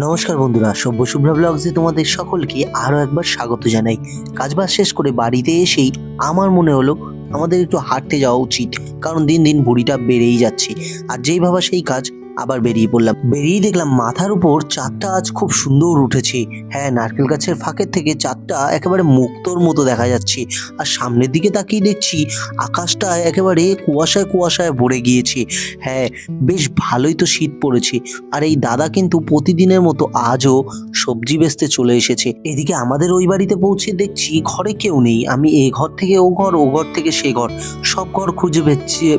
নমস্কার বন্ধুরা সভ্য শুভ্রা ব্লগসে তোমাদের সকলকে আরও একবার স্বাগত জানাই। কাজবাজ শেষ করে বাড়িতে এসেই আমার মনে হলো আমাদের একটু হাঁটতে যাওয়া উচিত, কারণ দিন দিন ভুঁড়িটা বেড়েই যাচ্ছে। আর যেই ভাবা সেই কাজ আবার বেরিয়ে পড়লাম। বেরিয়ে দেখলাম মাথার উপর চাঁদটা আজ খুব সুন্দর উঠেছে। হ্যাঁ নারকেল গাছের ফাঁকের থেকে চাঁদটা একেবারে মুক্তোর মতো দেখা যাচ্ছে। আর সামনের দিকে তাকিয়ে দেখছি আকাশটা একেবারে কুয়াশায় কুয়াশায় ভরে গিয়েছে। হ্যাঁ বেশ ভালোই তো শীত পড়েছে। আর এই দাদা কিন্তু প্রতিদিনের মতো আজও সবজি বেচতে চলে এসেছে। এদিকে আমাদের ওই বাড়িতে পৌঁছে দেখছি ঘরে কেউ নেই। আমি এ ঘর থেকে ও ঘর ও ঘর থেকে সে ঘর। সব ঘর খুঁজে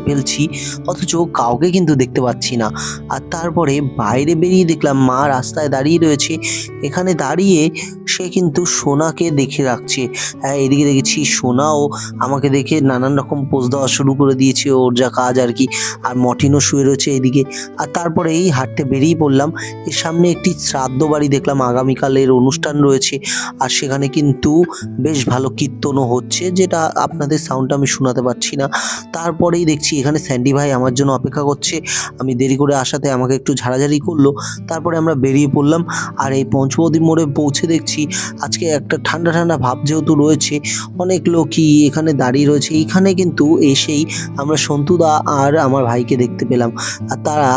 ফেলছি। অথচ কাউকে কিন্তু দেখতে পাচ্ছি না। আর তারপরে বাইরে বেরিয়ে দেখলাম মা রাস্তায় দাঁড়িয়ে রয়েছে। এখানে দাঁড়িয়ে সে কিন্তু সোনাকে দেখে রাখছে। হ্যাঁ এদিকে দেখেছি সোনাও আমাকে দেখে নানান রকম পোজ দেওয়া শুরু করে দিয়েছে। ওর যা কাজ আর কি। আর মটিনও শুয়ে রয়েছে এদিকে। আর তারপরে এই হাঁটতে বেরিয়ে পড়লাম। এর সামনে একটি শ্রাদ্ধ বাড়ি দেখলাম। আগামীকালের অনুষ্ঠান রয়েছে। আর সেখানে কিন্তু বেশ ভালো কীর্তনও হচ্ছে, যেটা আপনাদের সাউন্ডটা আমি শোনাতে পারছি না। তারপরেই দেখছি এখানে স্যান্ডি ভাই আমার জন্য অপেক্ষা করছে। আমি দেরি করে আসাতে আমাকে একটু ঝাড়াঝাড়ি করল, তারপরে আমরা বেরিয়ে পড়লাম। আর এই পঞ্চবতী মোড়ে পৌঁছে দেখছি, আজকে একটা ঠান্ডা ঠান্ডা ভাব যেহেতু রয়েছে, অনেক লোকই এখানে দাঁড়িয়ে রয়েছে। এইখানে কিন্তু এসেই আমরা সন্তুদা আর আমার ভাইকে দেখতে পেলাম। আর তারা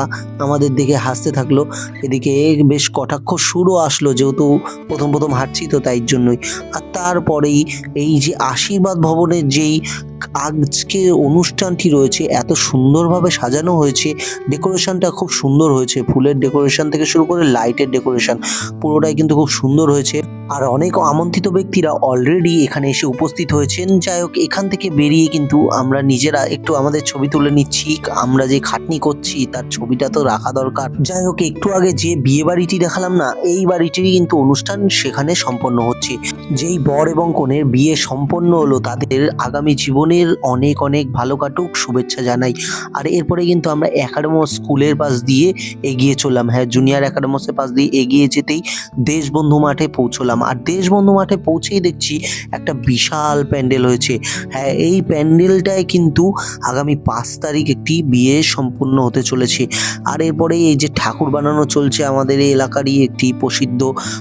আমাদের দিকে হাসতে থাকল। এদিকে বেশ কটাক্ষ সুরও আসলো যেহেতু প্রথম প্রথম হাঁটছি তো তাই জন্যই। আর তারপরেই এই যে আশীর্বাদ ভবনের যেই আজকে অনুষ্ঠানটি রয়েছে, এত সুন্দরভাবে সাজানো হয়েছে। ডেকোরেশনটা খুব সুন্দর হয়েছে। ফুলের ডেকোরেশন থেকে শুরু করে লাইটের ডেকোরেশন পুরোটাই কিন্তু খুব সুন্দর হয়েছে। আর অনেক আমন্ত্রিত ব্যক্তিরা অলরেডি এখানে এসে উপস্থিত হয়েছেন। যাই হোক, এখান থেকে বেরিয়ে কিন্তু আমরা নিজেরা একটু আমাদের ছবি তুলে নিচ্ছি। আমরা যে খাটনি করছি, তার ছবিটা তো রাখা দরকার। যাই হোক, একটু আগে যে বিয়ে বাড়িটি দেখালাম না, এই বাড়িটিরই কিন্তু অনুষ্ঠান সেখানে সম্পন্ন হচ্ছে। যেই বর এবং কনের বিয়ে সম্পন্ন হলো, তাদের আগামী জীবনের অনেক অনেক ভালো কাটুক, শুভেচ্ছা জানাই। আর এরপরে কিন্তু আমরা একাডেমো স্কুলের পাশ দিয়ে এগিয়ে চললাম। হ্যাঁ জুনিয়র একাডেমোসের পাশ দিয়ে এগিয়ে যেতেই দেশবন্ধু মাঠে পৌঁছলাম। আর দেশবন্ধু মাঠে পৌঁছেই দেখছি একটা বিশাল প্যান্ডেল হয়েছে। হ্যাঁ এই প্যান্ডেলটায় কিন্তু আগামী পাঁচ তারিখ একটি বিয়ে সম্পূর্ণ হতে চলেছে। আর এরপরে এই যে ঠাকুর বানানো চলছে আমাদের এই এলাকারই একটি প্রসিদ্ধ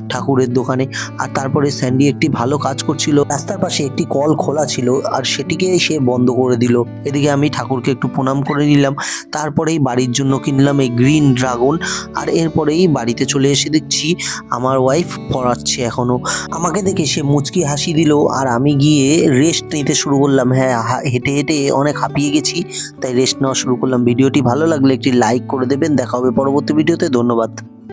ঠাকুরের দোকানে। আর তারপরে স্যান্ডি একটি ভালো কাজ করছিল। রাস্তার পাশে একটি কল খোলা ছিল আর সেটিকে সে বন্ধ করে দিল। এদিকে আমি ঠাকুরকে একটু প্রণাম করে নিলাম। তারপরেই বাড়ির জন্য কিনলাম এই গ্রিন ড্রাগন আর এরপরেই বাড়িতে চলে এসে দেখছি আমার ওয়াইফ পড়াচ্ছে এখনও। আমাকে দেখে সে মুচকি হাসি দিল আর আমি গিয়ে রেস্ট নিতে শুরু করলাম। হ্যাঁ হেঁটে হেঁটে অনেক হাঁপিয়ে গেছি, তাই রেস্ট নেওয়া শুরু করলাম। ভিডিওটি ভালো লাগলে একটি লাইক করে দেবেন। দেখা হবে পরবর্তী ভিডিওতে। ধন্যবাদ।